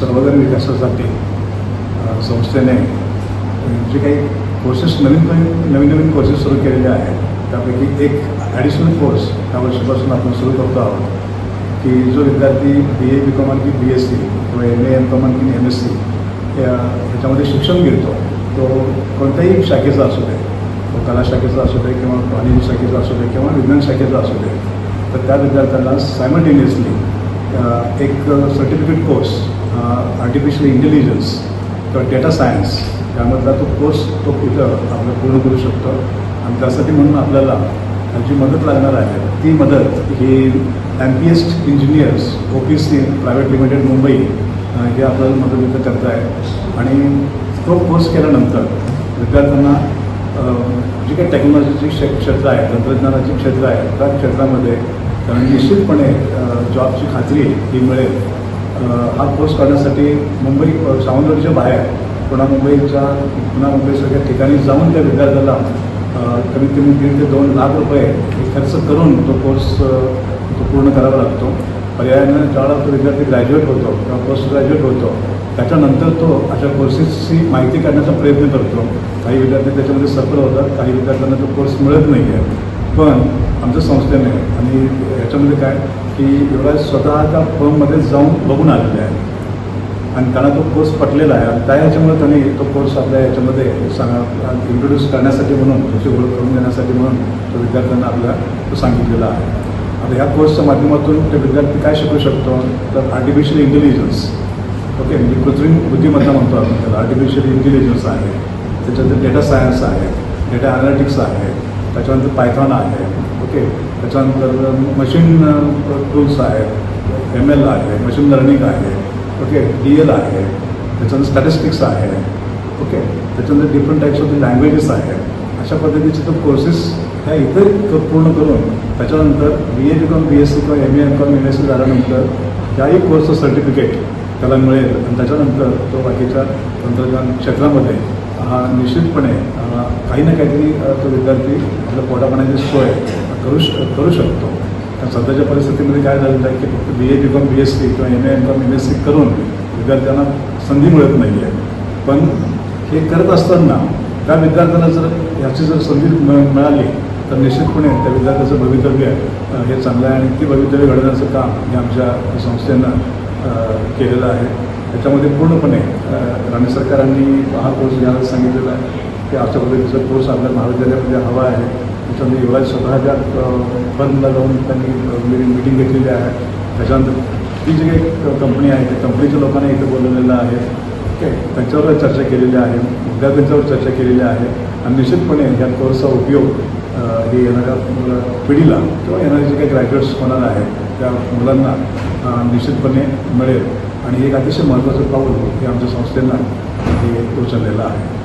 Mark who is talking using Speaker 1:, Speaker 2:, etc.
Speaker 1: सर्वजण विकासासाठी संस्थेने जे काही कोर्सेस नवीन नवीन नवीन नवीन कोर्सेस सुरू केलेले आहेत त्यापैकी एक ॲडिशनल कोर्स त्या वर्षीपासून आपण सुरू करतो आहोत की जो विद्यार्थी बी ए बी कॉम आणखी बी एस सी किंवा एम ए एम कॉम आणखी एम एस सी या ह्याच्यामध्ये शिक्षण घेतो तो कोणत्याही शाखेचा असू दे तो कला शाखेचा असू दे किंवा वाणिज्य शाखेचा असू दे किंवा विज्ञान शाखेचा असू दे तर त्या विद्यार्थ्यांना सायमल्टेनियसली एक सर्टिफिकेट कोर्स आर्टिफिशियल इंटेलिजन्स किंवा डेटा सायन्स यामधला तो कोर्स तो इथं आपलं पूर्ण करू शकतो. आणि त्यासाठी म्हणून आपल्याला जी मदत लागणार आहे. ती मदत ही M P S engineers O P C private limited Mumbai हे आपल्याला मदत इथं करत आहे आणि तो कोर्स केल्यानंतर विद्यार्थ्यांना जी काही टेक्नॉलॉजीची क्षे क्षेत्र आहे तंत्रज्ञानाची क्षेत्र आहे त्या क्षेत्रामध्ये निश्चितपणे जॉबची खात्री ही मिळेल. हा कोर्स करण्यासाठी मुंबई सावंतवाडीच्या बाहेर पुन्हा मुंबईच्या पुन्हा सगळ्या ठिकाणी जाऊन त्या विद्यार्थ्याला कमीत कमी दीड ते दोन लाख रुपये खर्च करून तो कोर्स तो पूर्ण करावा लागतो. पर्यायानं ज्यावेळेला तो विद्यार्थी ग्रॅज्युएट होतो किंवा पोस्ट ग्रॅज्युएट होतो त्याच्यानंतर तो अशा कोर्सेसची माहिती काढण्याचा प्रयत्न करतो. काही विद्यार्थी त्याच्यामध्ये सफल होतात काही विद्यार्थ्यांना तो कोर्स मिळत नाही आहे पण आमच्या संस्थेने आणि याच्यामध्ये काय की एवढा स्वतःच्या फर्ममध्ये जाऊन बघून आलेले आहे. आणि त्यांना तो कोर्स पटलेला आहे. आणि त्या ह्याच्यामुळे त्यांनी तो कोर्स आपल्या याच्यामध्ये सांगा इंट्रोड्यूस करण्यासाठी म्हणून त्याची ओळख करून देण्यासाठी म्हणून तो विद्यार्थ्यांना आपल्या तो सांगितलेला आहे. आता ह्या कोर्सच्या माध्यमातून ते विद्यार्थी काय शिकू शकतो? तर आर्टिफिशियल इंटेलिजन्स ओके म्हणजे कृत्रिम बुद्धिमत्ता म्हणतो आपण त्याला. आर्टिफिशियल इंटेलिजन्स आहे. त्याच्यात डेटा सायन्स आहे. डेटा अनालिटिक्स आहे. त्याच्यानंतर पायथॉन आहे ओके? त्याच्यानंतर मशीन टूल्स आहेत एम एल आहे मशीन लर्निंग आहे ओके? डी एल आहे त्याच्यानंतर स्टॅटिस्टिक्स आहे ओके? त्याच्यानंतर डिफरंट टाईप्स ऑफ लँग्वेजेस आहेत. अशा पद्धतीचे तर कोर्सेस ह्या इतर पूर्ण करून त्याच्यानंतर B A B com B S C किंवा M A M com M S C झाल्यानंतर त्याही कोर्सचं सर्टिफिकेट त्याला मिळेल. आणि त्याच्यानंतर तो बाकीच्या तंत्रज्ञान क्षेत्रामध्ये निश्चितपणे काही ना काहीतरी तो विद्यार्थी आपल्या पोटापाण्याची सोय करू श करू शकतो. कारण सध्याच्या परिस्थितीमध्ये काय झालेलं आहे की फक्त B A B com B S C किंवा M A M com M S C करून विद्यार्थ्यांना संधी मिळत नाही आहे पण हे करत असताना त्या विद्यार्थ्यांना जर ह्याची जर संधी मिळाली तर निश्चितपणे त्या विद्यार्थ्याचं भवितव्य हे चांगलं आहे आणि ती भवितव्य घडवण्याचं काम हे आमच्या संस्थेनं केलेलं आहे. त्याच्यामध्ये पूर्णपणे राणे राज्य सरकारांनी हा कोर्स घ्यायला सांगितलेला आहे. की अशा पद्धतीचा कोर्स आपल्या महाविद्यालयामध्ये हवा आहे. त्याच्यामध्ये युवराज स्वतःच्या फर्मला जाऊन त्यांनी मिटिंग घेतलेली आहे. त्याच्यानंतर ती जी काही कंपनी आहे त्या कंपनीच्या लोकांना इथे बोलवलेलं आहे. ओके. त्यांच्यावर चर्चा केलेली आहे. विद्यार्थ्यांच्यावर चर्चा केलेली आहे. आणि निश्चितपणे या कोर्सचा उपयोग हे येणाऱ्या पिढीला किंवा येणारे जे काही ग्रॅज्युएट्स होणार आहेत त्या मुलांना निश्चितपणे मिळेल. आणि एक अतिशय महत्त्वाचं पाऊल हे आमच्या संस्थेनं हे उचललेलं आहे.